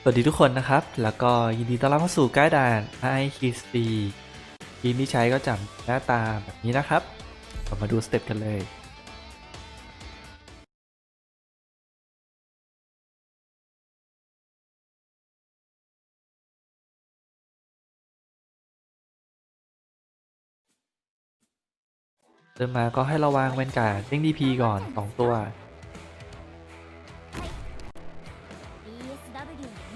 สวัสดีทุกคนนะครับ แล้วก็ยินดีต้อนรับเข้าสู่ใกล้ด่าน i k s t ทีมที่ใช้ก็จำหน้าตาแบบนี้นะครับ เรามาดูสเต็ปกันเลย เริ่มมาก็ให้ระวังเวนการ์ดเด้งดีพีก่อน 2 ตัว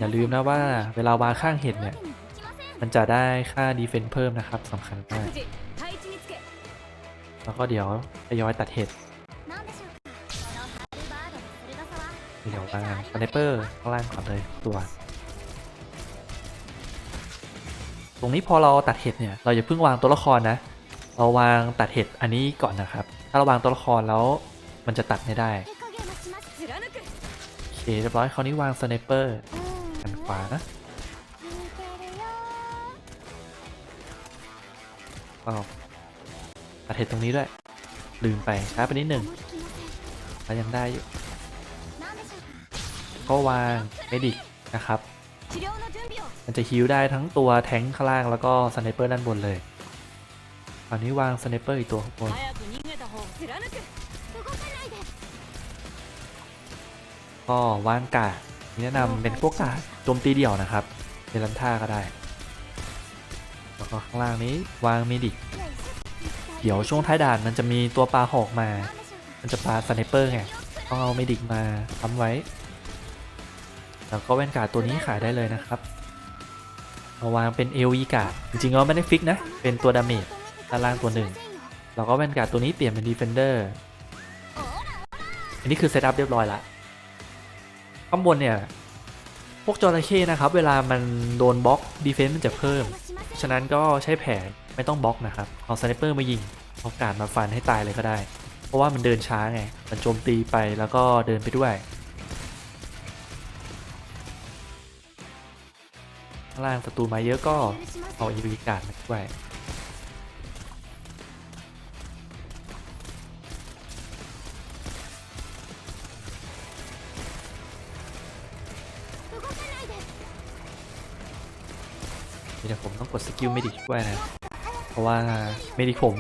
อย่าลืมนะว่าเวลาวางข้างเห็ดเนี่ย มันจะได้ค่าดีเฟนส์เพิ่มนะครับสำคัญมากแล้วก็เดี๋ยวทยอยตัดเห็ดเดี๋ยววางสไนเปอร์ข้างล่างก่อนเลยตัว ตรงนี้พอเราตัดเห็ดเนี่ย เราอย่าเพิ่งวางตัวละครนะ เราวางตัดเห็ดอันนี้ก่อนนะครับ ถ้าเราวางตัวละครแล้วมันจะตัดไม่ได้ โอเคเรียบร้อยคราวนี้วางสไนเปอร์ หันขวานะก็ตัดเห็ดตรงนี้ด้วย ลืมไปช้าไปนิดหนึ่งแล้วยังได้อยู่ก็วางเมดิกนะครับ มันจะฮิวได้ทั้งตัวแทงข้างล่างแล้วก็สไนเปอร์ด้านบนเลยคราวนี้วางสไนเปอร์อีกตัวข้างบนก็วางกา แนะนำเป็นพวกกาดโจมตีเดี่ยวนะครับเดลันท่าก็ได้ แล้วก็ข้างล่างนี้วางเมดิเดี๋ยวช่วงท้ายด่านมันจะมีตัวปลาหอกมา มันจะปลาสไนเปอร์ไงต้องเอาเมดิมาทำไว้ แล้วก็แว่นกาดตัวนี้ขายได้เลยนะครับเอาวางเป็นเอลีกาดจริงๆแล้วไม่ได้ฟิกนะ เป็นตัวดาเมจด้านล่างตัวหนึ่งแล้วก็แว่นกาดตัวนี้เปลี่ยนเป็นดีเฟนเดอร์อันนี้คือเซตอัพเรียบร้อยละ ข้างบนเนี่ย พวกจระเข้นะครับ เวลามันโดนบล็อกดีเฟนซ์มันจะเพิ่ม ฉะนั้นก็ใช้แผนไม่ต้องบล็อกนะครับ เอาสไนเปอร์มายิงเอาการดมาฟันให้ตายเลยก็ได้ เพราะว่ามันเดินช้าไง มันโจมตีไปแล้วก็เดินไปด้วยข้างล่างศัตรูมาเยอะก็เอาอีวีการ์ดมาด้วย เดี๋ยวผมต้องกดสกิลเมดิกด้วยนะ เพราะว่าเมดิกผม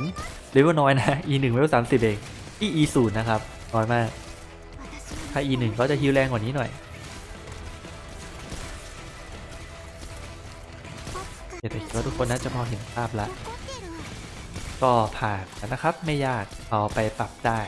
เลเวลน้อยนะ e 1เลเวล30เองที่ e 0นะครับ น้อยมาก ถ้า e 1ก็จะฮิวแรงกว่านี้หน่อยเดี๋ยวแต่คิดว่าทุกคนน่าจะพอเห็นภาพล้วก็ผ่านแล้วนะครับ ไม่ยากเอาไปปรับได้